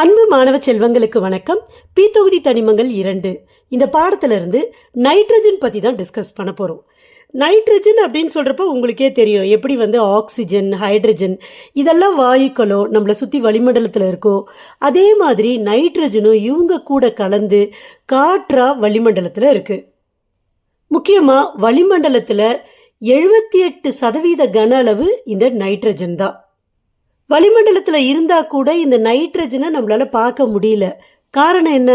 அன்பு மாணவ செல்வங்களுக்கு வணக்கம். பி தொகுதி தனிமங்கள் இரண்டு. இந்த பாடத்திலிருந்து நைட்ரஜன் பற்றி தான் டிஸ்கஸ் பண்ண போகிறோம் நைட்ரஜன் அப்படின்னு சொல்கிறப்ப உங்களுக்கே தெரியும். எப்படி வந்து ஆக்சிஜன் ஹைட்ரஜன் இதெல்லாம் வாயுக்களோ நம்மளை சுற்றி வளிமண்டலத்தில் இருக்கோ அதே மாதிரி நைட்ரஜனும் இவங்க கூட கலந்து காற்றாக வளிமண்டலத்தில் இருக்குது முக்கியமாக வளிமண்டலத்தில் எழுபத்தி எட்டு சதவீத கன அளவு இந்த நைட்ரஜன் தான். வளிமண்டலத்தில் இருந்தால் கூட இந்த நைட்ரஜனை நம்மளால் பார்க்க முடியல. காரணம் என்ன?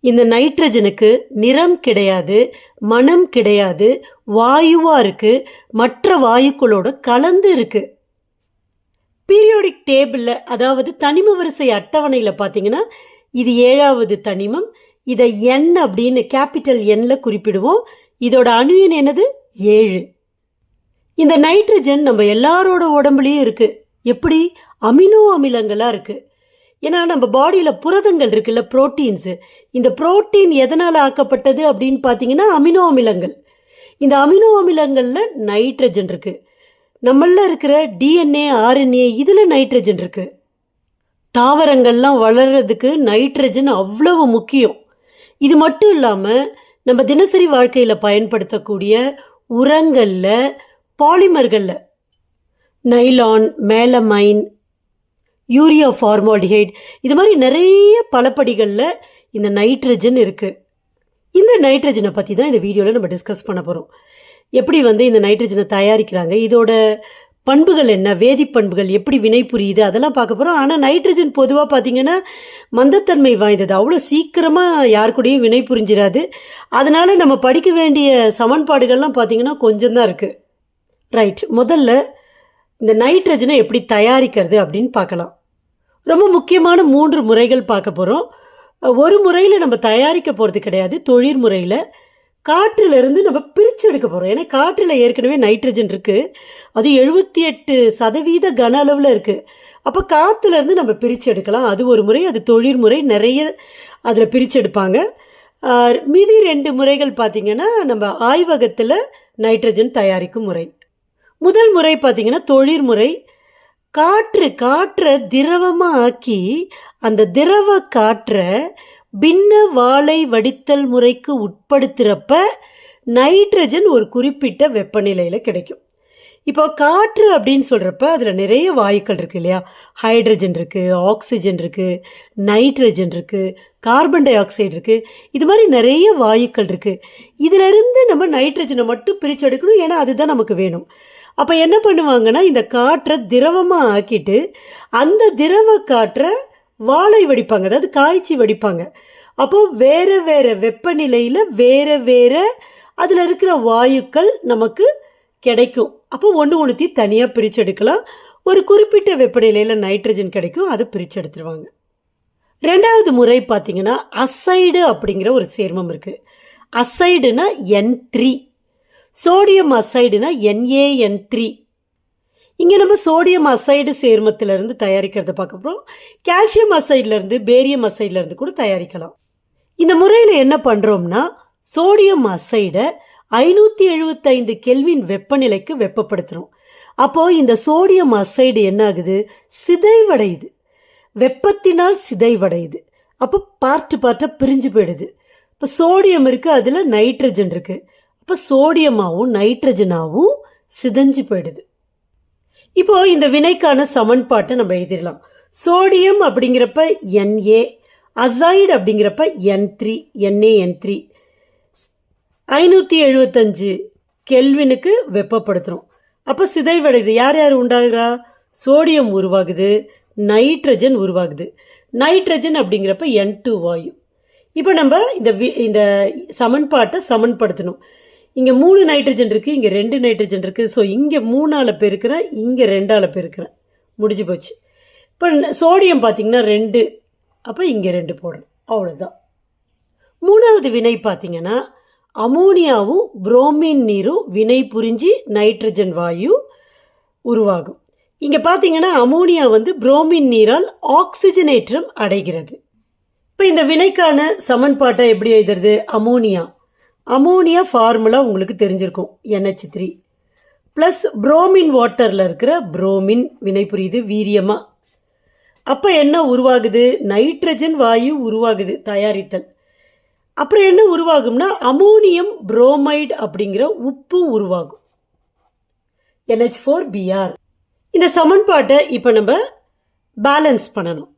இந்த நைட்ரஜனுக்கு நிறம் கிடையாது மனம் கிடையாது வாயுவாக இருக்குது மற்ற வாயுக்களோட கலந்து இருக்குது பீரியோடிக் டேபிளில் அதாவது தனிம வரிசை அட்டவணையில் பார்த்தீங்கன்னா இது ஏழாவது தனிமம். இதை என் அப்படின்னு கேபிட்டல் எண்ணில் குறிப்பிடுவோம். இதோட அணு எண் என்னது? ஏழு. இந்த நைட்ரஜன் நம்ம எல்லாரோட உடம்புலையும் இருக்குது எப்படி? அமினோ அமிலங்களாக இருக்குது ஏன்னா நம்ம பாடியில் புரதங்கள் இருக்குல்ல ப்ரோட்டீன்ஸு இந்த புரோட்டீன் எதனால் ஆக்கப்பட்டது அப்படின்னு பார்த்தீங்கன்னா அமினோ அமிலங்கள். இந்த அமினோ அமிலங்களில் நைட்ரஜன் இருக்குது நம்மளில் இருக்கிற டிஎன்ஏ ஆர்என்ஏ இதில் நைட்ரஜன் இருக்குது தாவரங்கள்லாம் வளர்கிறதுக்கு நைட்ரஜன் அவ்வளவு முக்கியம். இது மட்டும் இல்லாமல் நம்ம தினசரி வாழ்க்கையில் பயன்படுத்தக்கூடிய உரங்களில் பாலிமர்களில் நைலான் மேலமைன் யூரியா ஃபார்மால்டிஹைட் இது மாதிரி நிறைய பலப்படிகளில் இந்த நைட்ரஜன் இருக்குது இந்த நைட்ரஜனை பற்றி தான் இந்த வீடியோவில் நம்ம டிஸ்கஸ் பண்ண போகிறோம் எப்படி வந்து இந்த நைட்ரஜனை தயாரிக்கிறாங்க? இதோட பண்புகள் என்ன? வேதிப்பண்புகள் எப்படி வினை புரியுது? அதெல்லாம் பார்க்க போகிறோம் ஆனால் நைட்ரஜன் பொதுவாக பார்த்தீங்கன்னா மந்தத்தன்மை வாய்ந்தது. அவ்வளோ சீக்கிரமாக யார் கூடயும் வினை புரிஞ்சிடாது அதனால் நம்ம படிக்க வேண்டிய சமன்பாடுகள்லாம் பார்த்திங்கன்னா கொஞ்சம் தான் இருக்குது ரைட் முதல்ல இந்த நைட்ரஜனை எப்படி தயாரிக்கிறது அப்படின்னு பார்க்கலாம். ரொம்ப முக்கியமான மூன்று முறைகள் பார்க்க போகிறோம் ஒரு முறையில் நம்ம தயாரிக்க போகிறது கிடையாது தொழில் முறையில். காற்றிலிருந்து நம்ம பிரித்து எடுக்க போகிறோம் ஏன்னா காற்றில் ஏற்கனவே நைட்ரஜன் இருக்குது அது எழுபத்தி எட்டு சதவீத கன அளவில் இருக்குது அப்போ காற்றுலேருந்து நம்ம பிரித்து எடுக்கலாம். அது ஒரு முறை அது தொழில் முறை. நிறைய அதில் பிரித்து எடுப்பாங்க. மீதி ரெண்டு முறைகள் பார்த்திங்கன்னா நம்ம ஆய்வகத்தில் நைட்ரஜன் தயாரிக்கும் முறை. முதல் முறை பார்த்தீங்கன்னா தொழிற்முறை காற்று காற்றை திரவமாக ஆக்கி அந்த திரவ காற்றை பின்ன வாழை வடித்தல் முறைக்கு உட்படுத்துகிறப்ப நைட்ரஜன் ஒரு குறிப்பிட்ட வெப்பநிலையில் கிடைக்கும். இப்போ காற்று அப்படின்னு சொல்கிறப்ப அதில் நிறைய வாயுக்கள் இருக்குது இல்லையா? ஹைட்ரஜன் இருக்குது ஆக்சிஜன் இருக்குது நைட்ரஜன் இருக்குது கார்பன் டை ஆக்சைடு இருக்குது இது மாதிரி நிறைய வாயுக்கள் இருக்குது இதிலிருந்து நம்ம நைட்ரஜனை மட்டும் பிரித்து எடுக்கணும். ஏன்னா அதுதான் நமக்கு வேணும். அப்போ என்ன பண்ணுவாங்கன்னா இந்த காற்றை திரவமாக ஆக்கிட்டு அந்த திரவ காற்றை வாழை வடிப்பாங்க. அதாவது காய்ச்சி வடிப்பாங்க. அப்போ வேற வேற வெப்பநிலையில் வேற வேற அதில் இருக்கிற வாயுக்கள் நமக்கு கிடைக்கும். அப்போ ஒன்று ஒன்றுத்தி தனியாக பிரித்து எடுக்கலாம் ஒரு குறிப்பிட்ட வெப்பநிலையில் நைட்ரஜன் கிடைக்கும் அதை பிரித்து எடுத்துருவாங்க ரெண்டாவது முறை பார்த்தீங்கன்னா அசைடு அப்படிங்கிற ஒரு சேர்மம் இருக்குது அசைடுனா என் த்ரீ சோடியம் அசைடுனா என்ஏஎன் த்ரீ இங்கே நம்ம சோடியம் அசைடு சேர்மத்திலிருந்து தயாரிக்கிறத பார்க்க போகிறோம் கால்சியம் அசைட்லேருந்து பேரியம் அசைட்லேருந்து கூட தயாரிக்கலாம். இந்த முறையில் என்ன பண்ணுறோம்னா சோடியம் அசைடை ஐநூற்றி எழுபத்தைந்து கெல்வின் வெப்பநிலைக்கு வெப்பப்படுத்துகிறோம் அப்போது இந்த சோடியம் அசைடு என்ன ஆகுது சிதைவடையுது. வெப்பத்தினால் சிதைவடையுது. அப்போ பார்ட்டு பார்ட்டாக பிரிஞ்சு போயிடுது. இப்போ சோடியம் இருக்குது அதில் நைட்ரஜன் இருக்குது அப்போ சோடியமாகவும் நைட்ரஜனாகவும் சிதஞ்சு போயிடுது. இப்போ இந்த வினைக்கான சமன்பாட்டை நம்ம எழுதிடலாம். சோடியம் அப்படிங்கிறப்ப என்ஏ அசைடு அப்படிங்கிறப்ப N three NA N three ஐநூற்றி எழுபத்தஞ்சு கெல்வினுக்கு வெப்பப்படுத்துகிறோம் அப்போ சிதைவடையுது. யார் யார் உண்டாகுறா? சோடியம் உருவாகுது நைட்ரஜன் உருவாகுது. நைட்ரஜன் அப்படிங்கிறப்ப என் டூ வாயு. இப்போ நம்ம இந்த வி இந்த சமன்பாட்டை சமன்படுத்தணும். இங்கே மூணு நைட்ரஜன் இருக்குது இங்கே ரெண்டு நைட்ரஜன் இருக்குது ஸோ இங்கே மூணால் பெருக்கிறேன் இங்கே ரெண்டால் பெருக்கிறேன் முடிஞ்சு போச்சு. இப்போ சோடியம் பார்த்தீங்கன்னா ரெண்டு. அப்போ இங்கே ரெண்டு போடணும். அவ்வளோதான் மூணாவது வினை பார்த்தீங்கன்னா அமோனியாவும் புரோமின் நீரும் வினை புரிஞ்சு நைட்ரஜன் வாயு உருவாகும். இங்கே பார்த்தீங்கன்னா அமோனியா வந்து புரோமின் நீரால் ஆக்சிஜனேற்றம் அடைகிறது. இப்போ இந்த வினைக்கான சமன்பாட்டை எப்படி எழுதுறது? அமோனியா. அமோனியா ஃபார்முலா உங்களுக்கு தெரிஞ்சிருக்கும். என்ஹெச் த்ரீ ப்ளஸ் புரோமின் வாட்டரில் இருக்கிற புரோமின் வினை புரியுது வீரியமாக அப்போ என்ன உருவாகுது? நைட்ரஜன் வாயு உருவாகுது தயாரித்தல். அப்புறம் என்ன உருவாகும்னா அமோனியம் புரோமைடு அப்படிங்கிற உப்பும் உருவாகும். என்ஹெச் ஃபோர் பிஆர் இந்த சமன்பாட்டை இப்போ நம்ம பேலன்ஸ் பண்ணணும்.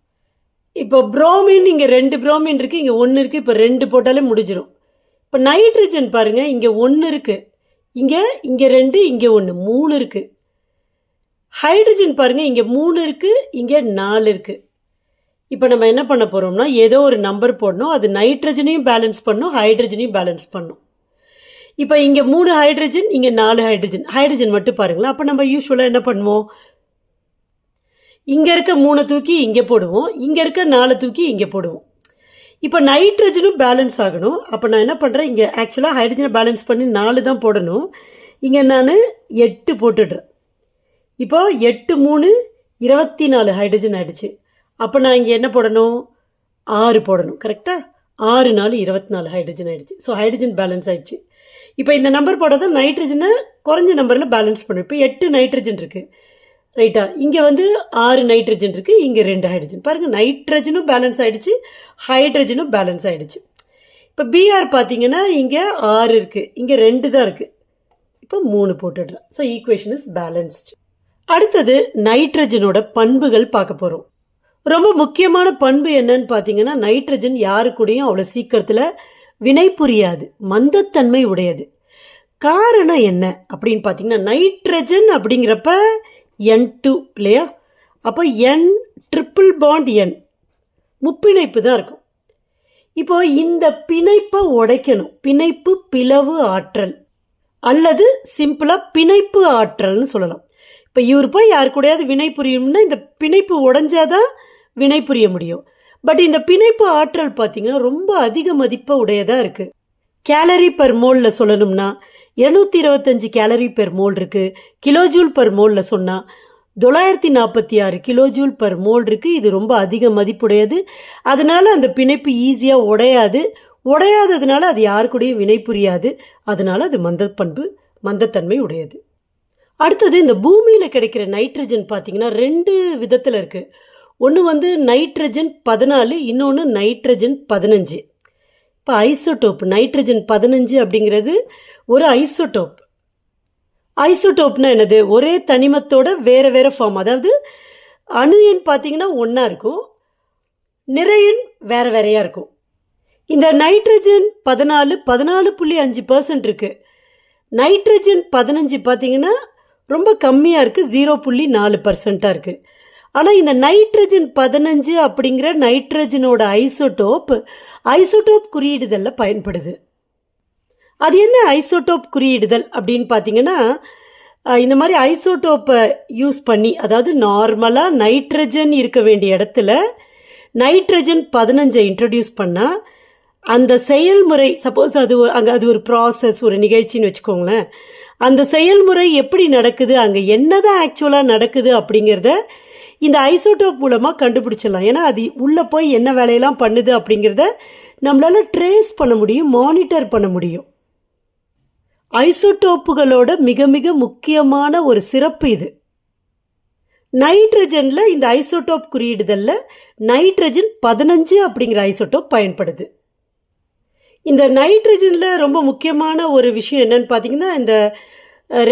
இப்போ புரோமின் இங்கே ரெண்டு புரோமின் இருக்குது இங்கே ஒன்று இருக்குது இப்போ ரெண்டு போட்டாலே முடிஞ்சிடும் இப்போ நைட்ரஜன் பாருங்கள் இங்கே ஒன்று இருக்குது இங்கே இங்கே ரெண்டு இங்கே ஒன்று மூணு இருக்குது ஹைட்ரஜன் பாருங்கள் இங்கே மூணு இருக்குது இங்கே நாலு இருக்குது இப்போ நம்ம என்ன பண்ண போகிறோம்னா ஏதோ ஒரு நம்பர் போடணும். அது நைட்ரஜனையும் பேலன்ஸ் பண்ணும் ஹைட்ரஜனையும் பேலன்ஸ் பண்ணும். இப்போ இங்கே மூணு ஹைட்ரஜன் இங்கே நாலு ஹைட்ரஜன் ஹைட்ரஜன் மட்டும் பாருங்களேன். அப்போ நம்ம யூஸ்வலாக என்ன பண்ணுவோம்? இங்கே இருக்க மூணை தூக்கி இங்கே போடுவோம். இங்கே இருக்க நாலு தூக்கி இங்கே போடுவோம். இப்போ நைட்ரஜனும் பேலன்ஸ் ஆகணும். அப்போ நான் என்ன பண்ணுறேன் இங்கே ஆக்சுவலாக ஹைட்ரஜனை பேலன்ஸ் பண்ணி நாலு தான் போடணும். இங்கே நான் எட்டு போட்டுடுறேன். இப்போ எட்டு மூணு இருபத்தி நாலு ஹைட்ரஜன் ஆகிடுச்சு அப்போ நான் இங்கே என்ன போடணும்? ஆறு போடணும். கரெக்டாக ஆறு நாலு இருபத்தி நாலு ஹைட்ரஜன் ஆகிடுச்சு ஸோ ஹைட்ரஜன் பேலன்ஸ் ஆகிடுச்சு இப்போ இந்த நம்பர் போடாத நைட்ரஜனை குறைஞ்ச நம்பரில் பேலன்ஸ் பண்ணும். இப்போ எட்டு நைட்ரஜன் இருக்குது ரைட்டா இங்கே வந்து ஆறு நைட்ரஜன் இருக்குது இங்கே ரெண்டு ஹைட்ரஜன் பாருங்கள் நைட்ரஜனும் பேலன்ஸ் ஆகிடுச்சு ஹைட்ரஜனும் பேலன்ஸ் ஆகிடுச்சு இப்போ பிஆர் பார்த்தீங்கன்னா இங்கே ஆறு இருக்குது இங்கே ரெண்டு தான் இருக்குது இப்போ மூணு போட்டுடுறேன். ஸோ ஈக்குவேஷன் இஸ் பேலன்ஸ்டு அடுத்தது நைட்ரஜனோட பண்புகள் பார்க்க போகிறோம் ரொம்ப முக்கியமான பண்பு என்னன்னு பார்த்தீங்கன்னா நைட்ரஜன் யாரு கூடயும் அவ்வளோ சீக்கிரத்தில் வினை புரியாது மந்தத்தன்மை உடையது. காரணம் என்ன அப்படின்னு பார்த்தீங்கன்னா நைட்ரஜன் அப்படிங்கிறப்ப என் டூ இல்லையா? அப்போ என் ட்ரிபிள் பாண்ட் என் முப்பிணைப்பு தான் இருக்கும். இப்போ இந்த பிணைப்பை உடைக்கணும். பிணைப்பு பிளவு ஆற்றல். அல்லது சிம்பிளாக பிணைப்பு ஆற்றல்னு சொல்லலாம். இப்போ இவர் போய் யார் கூடயாவது வினை புரியும்னா இந்த பிணைப்பு உடைஞ்சாதான் வினை புரிய முடியும். பட் இந்த பிணைப்பு ஆற்றல் பார்த்தீங்கன்னா ரொம்ப அதிக மதிப்பை உடையதாக இருக்குது கேலரி பர் மோலில் சொல்லணும்னா இருநூத்தி இருபத்தஞ்சு கேலரி பெர் மோல் இருக்குது கிலோஜூல் பெர் மோலில் சொன்னால் தொள்ளாயிரத்தி நாற்பத்தி ஆறு கிலோஜூல் பெர் மோல் இருக்குது இது ரொம்ப அதிக மதிப்புடையது. அதனால அந்த பிணைப்பு ஈஸியாக உடையாது. உடையாததுனால அது யாரு வினை புரியாது. அதனால அது மந்தப்பண்பு மந்தத்தன்மை உடையது. அடுத்தது இந்த பூமியில் கிடைக்கிற நைட்ரஜன் பார்த்தீங்கன்னா ரெண்டு விதத்தில் இருக்குது ஒன்று வந்து நைட்ரஜன் பதினாலு இன்னொன்று நைட்ரஜன் பதினஞ்சு. இப்போ ஐசோடோப் நைட்ரஜன் பதினஞ்சு அப்படிங்கிறது ஒரு ஐசோடோப். ஐசோடோப்னா என்னது? ஒரே தனிமத்தோட வேறு வேறு ஃபார்ம் அதாவது அணு எண் பார்த்தீங்கன்னா ஒன்றா இருக்கும். நிறையன் வேறு வேறையாக இருக்கும். இந்த நைட்ரஜன் பதினாலு பதினாலு புள்ளி அஞ்சு பர்சன்ட் இருக்குது நைட்ரஜன் பதினஞ்சு பார்த்தீங்கன்னா ரொம்ப கம்மியாக இருக்குது ஜீரோ புள்ளி நாலு பர்சண்ட்டாக இருக்குது ஆனால் இந்த நைட்ரஜன் பதினஞ்சு அப்படிங்கிற நைட்ரஜனோட ஐசோடோப் ஐசோடோப் குறியீடுதலில் பயன்படுது. அது என்ன ஐசோடோப் குறியீடுதல் அப்படின்னு பார்த்தீங்கன்னா இந்த மாதிரி ஐசோடோப்பை யூஸ் பண்ணி அதாவது நார்மலாக நைட்ரஜன் இருக்க வேண்டிய இடத்துல நைட்ரஜன் பதினஞ்சை இன்ட்ரடியூஸ் பண்ணால் அந்த செயல்முறை சப்போஸ் அது அங்கே அது ஒரு ப்ராசஸ் ஒரு நிகழ்ச்சின்னு வச்சுக்கோங்களேன் அந்த செயல்முறை எப்படி நடக்குது அங்கே என்னதான் ஆக்சுவலாக நடக்குது அப்படிங்கிறத இந்த ஐசோடோப் மூலமாக கண்டுபிடிச்சிடலாம். ஏன்னா அது உள்ளே போய் என்ன வேலையெல்லாம் பண்ணுது அப்படிங்கிறத நம்மளால ட்ரேஸ் பண்ண முடியும் மானிட்டர் பண்ண முடியும். ஐசோடோப்புகளோட மிக மிக முக்கியமான ஒரு சிறப்பு இது. நைட்ரஜனில் இந்த ஐசோடோப் குறியிடுதலில் நைட்ரஜன் பதினஞ்சு அப்படிங்கிற ஐசோடோப் பயன்படுது. இந்த நைட்ரஜனில் ரொம்ப முக்கியமான ஒரு விஷயம் என்னன்னு பார்த்தீங்கன்னா இந்த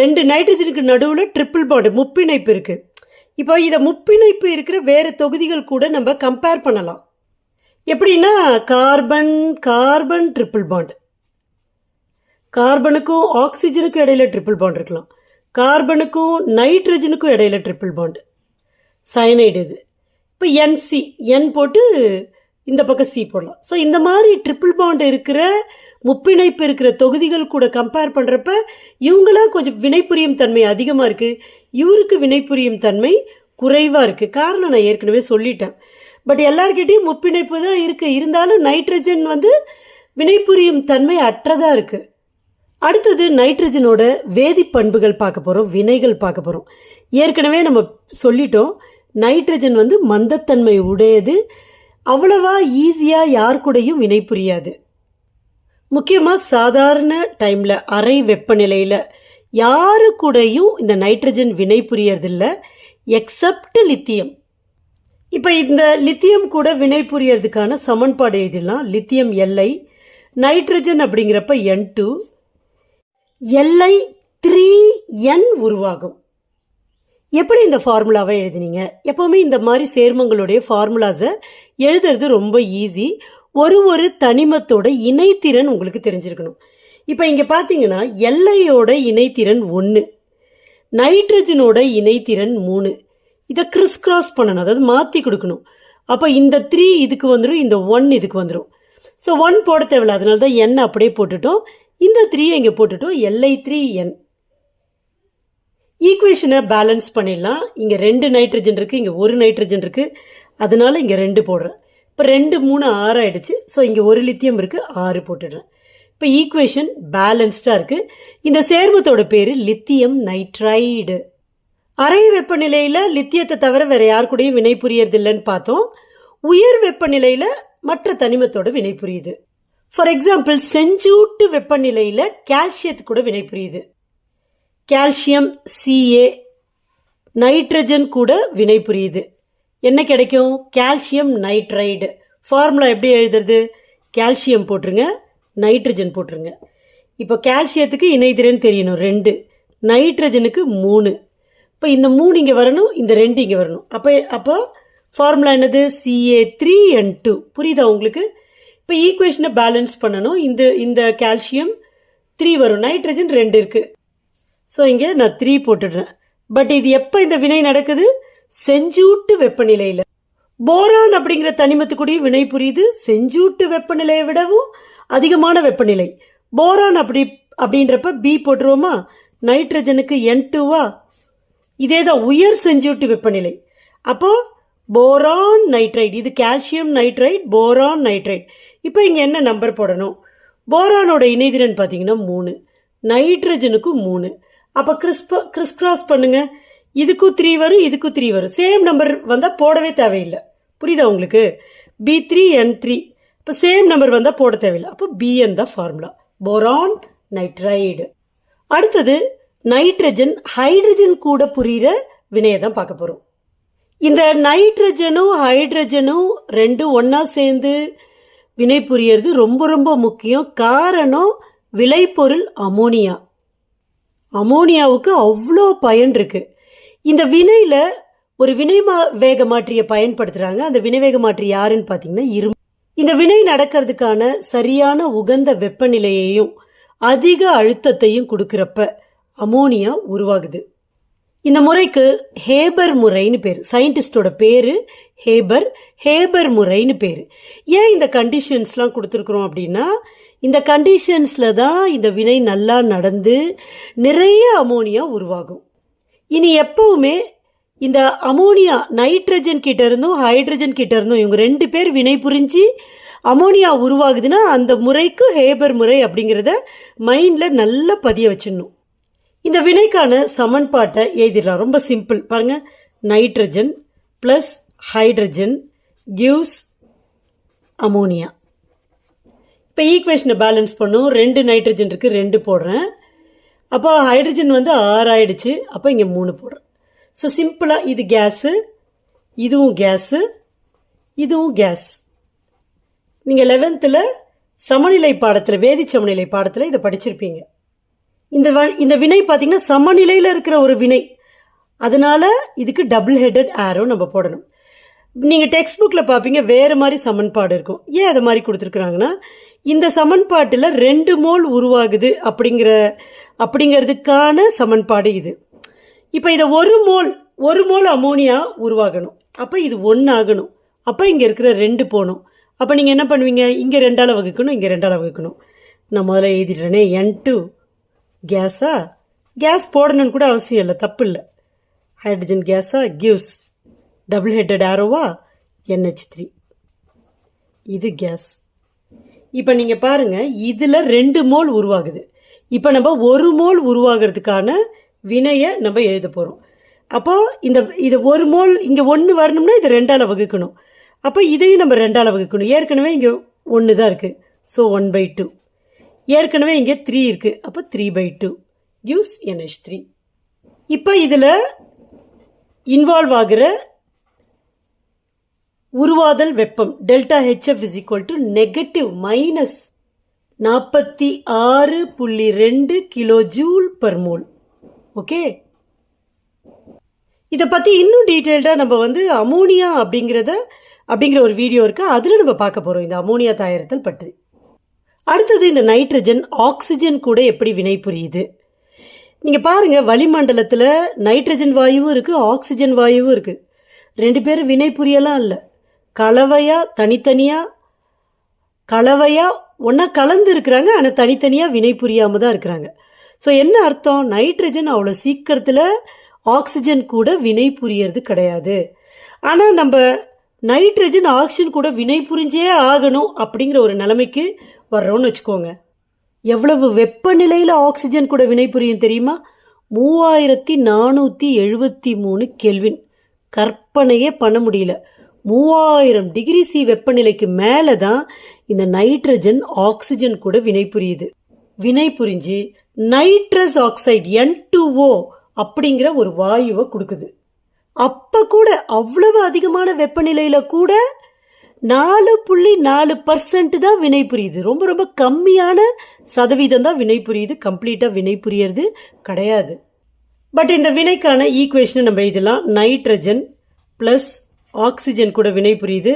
ரெண்டு நைட்ரஜனுக்கு நடுவில் ட்ரிப்பிள் பாண்டு முப்பிணைப்பு இருக்குது இப்போ இதை முப்பிணைப்பு இருக்கிற வேறு தொகுதிகள் கூட நம்ம கம்பேர் பண்ணலாம். எப்படின்னா கார்பன் கார்பன் ட்ரிபிள் பாண்ட் கார்பனுக்கும் ஆக்சிஜனுக்கும் இடையில ட்ரிபிள் பாண்ட் இருக்கலாம். கார்பனுக்கும் நைட்ரஜனுக்கும் இடையில ட்ரிபிள் பாண்ட் சயனைடு இது. இப்போ என்சி என் போட்டு இந்த பக்கம் சி போடலாம். ஸோ இந்த மாதிரி ட்ரிபிள் பாண்ட் இருக்கிற முப்பிணைப்பு இருக்கிற தொகுதிகள் கூட கம்பேர் பண்ணுறப்ப இவங்களாம் கொஞ்சம் வினைபுரியும் தன்மை அதிகமாக இருக்குது இவருக்கு வினைபுரியும் தன்மை குறைவாக இருக்குது காரணம் நான் ஏற்கனவே சொல்லிட்டேன். பட் எல்லார்கிட்டயும் முப்பிணைப்பு தான் இருக்குது இருந்தாலும் நைட்ரஜன் வந்து வினைபுரியும் தன்மை அற்றதாக இருக்குது அடுத்தது நைட்ரஜனோட வேதிப்பண்புகள் பார்க்க போகிறோம் வினைகள் பார்க்க போகிறோம் ஏற்கனவே நம்ம சொல்லிட்டோம். நைட்ரஜன் வந்து மந்தத்தன்மை உடையது. அவ்வளவா ஈஸியாக யார் கூடயும் வினை புரியாது முக்கியமாக சாதாரண டைமில் அரை வெப்பநிலையில் யாரு கூடயும் இந்த நைட்ரஜன் வினை புரியறதில்ல எக்ஸப்ட் லித்தியம் இப்போ இந்த லித்தியம் கூட வினை புரியறதுக்கான சமன்பாடு எழுதிடலாம். லித்தியம் எல்ஐ நைட்ரஜன் அப்படிங்கிறப்ப N two LI three N உருவாகும். எப்படி இந்த ஃபார்முலாவை எழுதினீங்க? எப்போவுமே இந்த மாதிரி சேர்மங்களுடைய ஃபார்முலாஸை எழுதுறது ரொம்ப ஈஸி ஒரு ஒரு தனிமத்தோட இணைத்திறன் உங்களுக்கு தெரிஞ்சிருக்கணும். இப்போ இங்கே பார்த்தீங்கன்னா எல்லையோட இணைத்திறன் ஒன்று நைட்ரஜனோட இணைத்திறன் மூணு. இதை கிறிஸ் கிராஸ் பண்ணணும் அதாவது மாற்றி கொடுக்கணும். அப்போ இந்த த்ரீ இதுக்கு வந்துடும் இந்த ஒன் இதுக்கு வந்துடும் ஸோ ஒன் போட தேவையில்ல அதனால தான் என் அப்படியே போட்டுட்டோம். இந்த த்ரீயை இங்கே போட்டுட்டோம் எல்ஐ த்ரீ என் ஈக்குவேஷனை பேலன்ஸ் பண்ணிடலாம். இங்கே ரெண்டு நைட்ரஜன் இருக்குது இங்கே ஒரு நைட்ரஜன் இருக்குது அதனால இங்கே ரெண்டு போடுறேன். இப்போ ரெண்டு மூணு ஆறு ஆகிடுச்சு ஸோ இங்கே ஒரு லித்தியம் இருக்குது ஆறு போட்டுடுறேன். இப்போ ஈக்குவேஷன் பேலன்ஸ்டாக இருக்குது இந்த சேர்மத்தோட பேர் லித்தியம் நைட்ரைடு அறை வெப்பநிலையில் லித்தியத்தை தவிர வேறு யார் கூடயும் வினை புரியறதில்லைன்னு பார்த்தோம். உயர் வெப்பநிலையில் மற்ற தனிமத்தோட வினை புரியுது. ஃபார் எக்ஸாம்பிள் செஞ்சூட்டு வெப்பநிலையில் கால்சியத்து கூட வினை புரியுது. கால்சியம் சிஏ நைட்ரஜன் கூட வினை புரியுது. என்ன கிடைக்கும்? கால்சியம் நைட்ரைடு ஃபார்முலா எப்படி எழுதுறது? கால்சியம் போட்டுருங்க நைட்ரஜன் போட்டுருங்க. இப்போ கால்சியத்துக்கு இணைதிறன் தெரியணும் ரெண்டு. நைட்ரஜனுக்கு மூணு. இப்போ இந்த மூணு இங்கே வரணும் இந்த ரெண்டு இங்கே வரணும். அப்போ அப்போ ஃபார்முலா என்னது? சிஏ த்ரீ அண்ட் டூ புரியுதா உங்களுக்கு? இப்போ ஈக்குவேஷனை பேலன்ஸ் பண்ணணும். இந்த இந்த கால்சியம் த்ரீ வரும் நைட்ரஜன் ரெண்டு இருக்குது ஸோ இங்கே நான் த்ரீ போட்டுடுறேன். பட் இது எப்போ இந்த வினை நடக்குது? செஞ்சூட்டு வெப்பநிலையில். போரான் அப்படிங்கிற தனிமத்துக்குடிய வினை புரியுது. செஞ்சூட்டு வெப்பநிலையை விடவும் அதிகமான வெப்பநிலை. போரான் அப்படி அப்படின்றப்ப பி போட்டுருவோமா? நைட்ரஜனுக்கு என் டூவா இதே தான் உயர் செஞ்சூட்டு வெப்பநிலை. அப்போ போரான் நைட்ரைட். இது கால்சியம் நைட்ரைட் போரான் நைட்ரைட். இப்போ இங்கே என்ன நம்பர் போடணும்? போரானோட இணைதிறன் பார்த்தீங்கன்னா மூணு. நைட்ரஜனுக்கும் மூணு. அப்போ கிறிஸ்ப கிறிஸ்கிராஸ் பண்ணுங்க. இதுக்கும் த்ரீ வரும் இதுக்கும் த்ரீ வரும். சேம் நம்பர் வந்தால் போடவே தேவையில்லை. புரியுதா உங்களுக்கு? பி த்ரீ என் த்ரீ இப்போ சேம் நம்பர் வந்தால் போட தேவையில்லை. அப்போ பிஎன் தான் ஃபார்முலா போரான் நைட்ரைடு அடுத்தது நைட்ரஜன் ஹைட்ரஜன் கூட புரிகிற வினையை தான் பார்க்க போகிறோம் இந்த நைட்ரஜனும் ஹைட்ரஜனும் ரெண்டும் ஒன்றா சேர்ந்து வினை புரியறது ரொம்ப ரொம்ப முக்கியம். காரணம் விளைபொருள் அமோனியா. அமோனியாவுக்கு அவ்வளோ பயன் இருக்குது இந்த வினையில ஒரு வினை வேக மாற்றியை பயன்படுத்துறாங்க. அந்த வினைவேக மாற்றி யாருன்னு பார்த்தீங்கன்னா இரும்பு. இந்த வினை நடக்கிறதுக்கான சரியான உகந்த வெப்பநிலையையும் அதிக அழுத்தத்தையும் கொடுக்கிறப்ப அமோனியா உருவாகுது. இந்த முறைக்கு ஹேபர் முறைன்னு பேர். சயின்டிஸ்டோட பேரு ஹேபர் ஹேபர் முறைன்னு பேர். ஏன் இந்த கண்டிஷன்ஸ்லாம் கொடுத்துருக்குறோம் அப்படின்னா இந்த கண்டிஷன்ஸில் தான் இந்த வினை நல்லா நடந்து நிறைய அமோனியா உருவாகும். இனி எப்பவுமே இந்த அமோனியா நைட்ரஜன் கிட்ட இருந்தும் ஹைட்ரஜன் கிட்ட இருந்தும் இவங்க ரெண்டு பேர் வினை புரிஞ்சு அமோனியா உருவாகுதுன்னா அந்த முறைக்கு ஹேபர் முறை அப்படிங்கிறத மைண்டில் நல்லா பதிய வச்சிடணும். இந்த வினைக்கான சமன்பாட்டை எழுதிடலாம். ரொம்ப சிம்பிள். பாருங்க. Nitrogen plus hydrogen gives ammonia. இப்போ ஈக்குவேஷனை பேலன்ஸ் பண்ணும் ரெண்டு நைட்ரஜன் இருக்குது ரெண்டு போடுறேன். அப்போ ஹைட்ரஜன் வந்து ஆறு ஆயிடுச்சு அப்போ இங்கே மூணு போடுறேன் ஸோ சிம்பிளாக இது கேஸு இதுவும் கேஸு இதுவும் கேஸ் நீங்கள் லெவன்த்தில் சமநிலை பாடத்தில் வேதி சமநிலை பாடத்தில் இதை படிச்சிருப்பீங்க. இந்த வ- இந்த வினை பார்த்தீங்கன்னா சமநிலையில் இருக்கிற ஒரு வினை. அதனால இதுக்கு டபுள் ஹெட்டட் ஆரோ நம்ம போடணும். நீங்கள் டெக்ஸ்ட் புக்கில் பார்ப்பீங்க வேறு மாதிரி சமன்பாடு இருக்கும். ஏன் அதை மாதிரி கொடுத்துருக்குறாங்கன்னா இந்த சமன்பாட்டில் ரெண்டு மோல் உருவாகுது அப்படிங்கிற அப்படிங்கிறதுக்கான சமன்பாடு இது. இப்போ இதை ஒரு மோல் ஒரு மோல் அமோனியா உருவாகணும். அப்போ இது ஒன்று ஆகணும் அப்போ இங்கே இருக்கிற ரெண்டு போகணும். அப்போ நீங்கள் என்ன பண்ணுவீங்க? இங்கே ரெண்டால் வகுக்கணும் இங்கே ரெண்டால் வகுக்கணும். நான் முதல்ல எழுதிடுறேனே. என் டூ கேஸா கேஸ் போடணும்னு கூட அவசியம் இல்லை. தப்பு இல்லை. ஹைட்ரஜன் கேஸா கிவ்ஸ் டபுள் ஹெட்டட் ஆரோவா என்ஹெச் த்ரீ இது கேஸ் இப்போ நீங்கள் பாருங்கள் இதில் ரெண்டு மோல் உருவாகுது. இப்போ நம்ம ஒரு மோல் உருவாகிறதுக்கான வினையை நம்ம எழுத போகிறோம் அப்போது இந்த இது ஒரு மோல் இங்கே ஒன்று வரணும்னா இது ரெண்டால் வகுக்கணும். அப்போ இதையும் நம்ம ரெண்டால் வகுக்கணும். ஏற்கனவே இங்கே ஒன்று தான் இருக்குது ஸோ ஒன் பை டூ ஏற்கனவே இங்கே த்ரீ இருக்குது அப்போ three by two gives NH three இப்போ இதில் இன்வால்வ் ஆகிற உருவாதல் வெப்பம் delta HF is equal to negative minus நாற்பத்தி ஆறு புள்ளி ரெண்டு kilo joule per mole okay இதை பற்றி இன்னும் டீட்டெயில்டாக நம்ம வந்து அமோனியா அப்படிங்கிறத அப்படிங்கிற ஒரு வீடியோ இருக்குது அதில் நம்ம பார்க்க போகிறோம் இந்த அமோனியா தயாரித்தல் பற்றி. அடுத்தது இந்த நைட்ரஜன் ஆக்சிஜன் கூட எப்படி வினை புரியுது? நீங்கள் பாருங்கள் வளிமண்டலத்தில் நைட்ரஜன் வாயுவும் இருக்குது ஆக்சிஜன் வாயுவும் இருக்குது ரெண்டு பேரும் வினை புரியலாம் இல்லை. கலவையாக தனித்தனியாக கலவையாக ஒன்றா கலந்து இருக்கிறாங்க ஆனால் தனித்தனியாக வினை புரியாமல் தான் இருக்கிறாங்க. ஸோ என்ன அர்த்தம்? நைட்ரஜன் அவ்வளோ சீக்கிரத்தில் ஆக்சிஜன் கூட வினை புரியறது கிடையாது. ஆனால் நம்ம நைட்ரஜன் ஆக்சிஜன் கூட வினை புரிஞ்சே ஆகணும் அப்படிங்கிற ஒரு நிலைமைக்கு வர்றோம்னு வச்சுக்கோங்க. எவ்வளவு வெப்பநிலையில் ஆக்சிஜன் கூட வினை புரியும் தெரியுமா? மூவாயிரத்தி நானூற்றி எழுபத்தி மூணு கெல்வின் கற்பனையே பண்ண முடியல. மூவாயிரம் டிகிரி சி வெப்பநிலைக்கு மேலே தான் இந்த நைட்ரஜன் ஆக்சிஜன் கூட வினை புரியுது. வினை புரிஞ்சு நைட்ரஸ் ஆக்சைடு என் ஓ அப்படிங்கிற ஒரு வாயுவை கொடுக்குது. அப்போ கூட அவ்வளவு அதிகமான வெப்பநிலையில் கூட நாலு புள்ளி நாலு பர்சன்ட் தான் வினை புரியுது. ரொம்ப ரொம்ப கம்மியான சதவீதம் தான் வினை புரியுது. கம்ப்ளீட்டாக வினை புரியறது கிடையாது. பட் இந்த வினைக்கான ஈக்குவேஷனை நம்ம இதெல்லாம் நைட்ரஜன் ப்ளஸ் ஆக்சிஜன் கூட வினை புரியுது.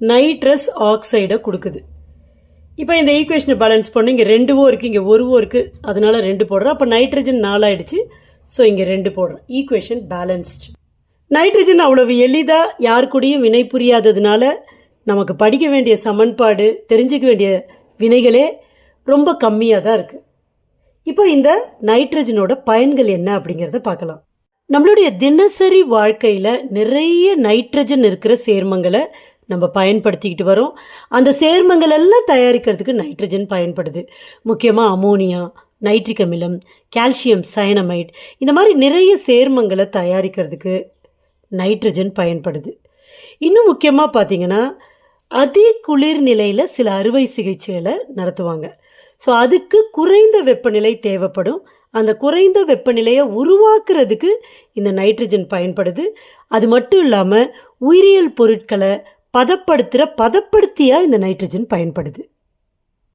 நைட்ரஸ் ஆக்சைடை கொடுக்குது. இப்போ இந்த ஈக்குவேஷனை பேலன்ஸ் பண்ணி இங்கே ரெண்டு ஓ இருக்குது இங்கே ஒரு ஓ இருக்குது அதனால ரெண்டு போடுறோம் அப்போ நைட்ரஜன் நாலாயிடுச்சு. ஸோ இங்கே ரெண்டு போடுறோம் ஈக்குவேஷன் பேலன்ஸ்டு நைட்ரஜன் அவ்வளவு எளிதாக யார் கூடயும் வினை புரியாததுனால நமக்கு படிக்க வேண்டிய சமன்பாடு தெரிஞ்சுக்க வேண்டிய வினைகளே ரொம்ப கம்மியாக தான் இருக்குது இப்போ இந்த நைட்ரஜனோட பயன்கள் என்ன அப்படிங்கிறத பார்க்கலாம். நம்மளுடைய தினசரி வாழ்க்கையில் நிறைய நைட்ரஜன் இருக்கிற சேர்மங்களை நம்ம பயன்படுத்திக்கிட்டு வரோம். அந்த சேர்மங்கள் எல்லாம் தயாரிக்கிறதுக்கு நைட்ரஜன் பயன்படுது. முக்கியமாக அமோனியா நைட்ரிக் அமிலம் கால்சியம் சயனமைட் இந்த மாதிரி நிறைய சேர்மங்களை தயாரிக்கிறதுக்கு நைட்ரஜன் பயன்படுது. இன்னும் முக்கியமாக பார்த்தீங்கன்னா அதே குளிர் நிலையில் சில அறுவை சிகிச்சைகளை நடத்துவாங்க. ஸோ அதுக்கு குறைந்த வெப்பநிலை தேவைப்படும். அந்த குறைந்த வெப்பநிலையை உருவாக்குறதுக்கு இந்த நைட்ரஜன் பயன்படுது. அது மட்டும் இல்லாமல் உயிரியல் பொருட்களை பதப்படுத்துகிற பதப்படுத்தியாக இந்த நைட்ரஜன் பயன்படுது.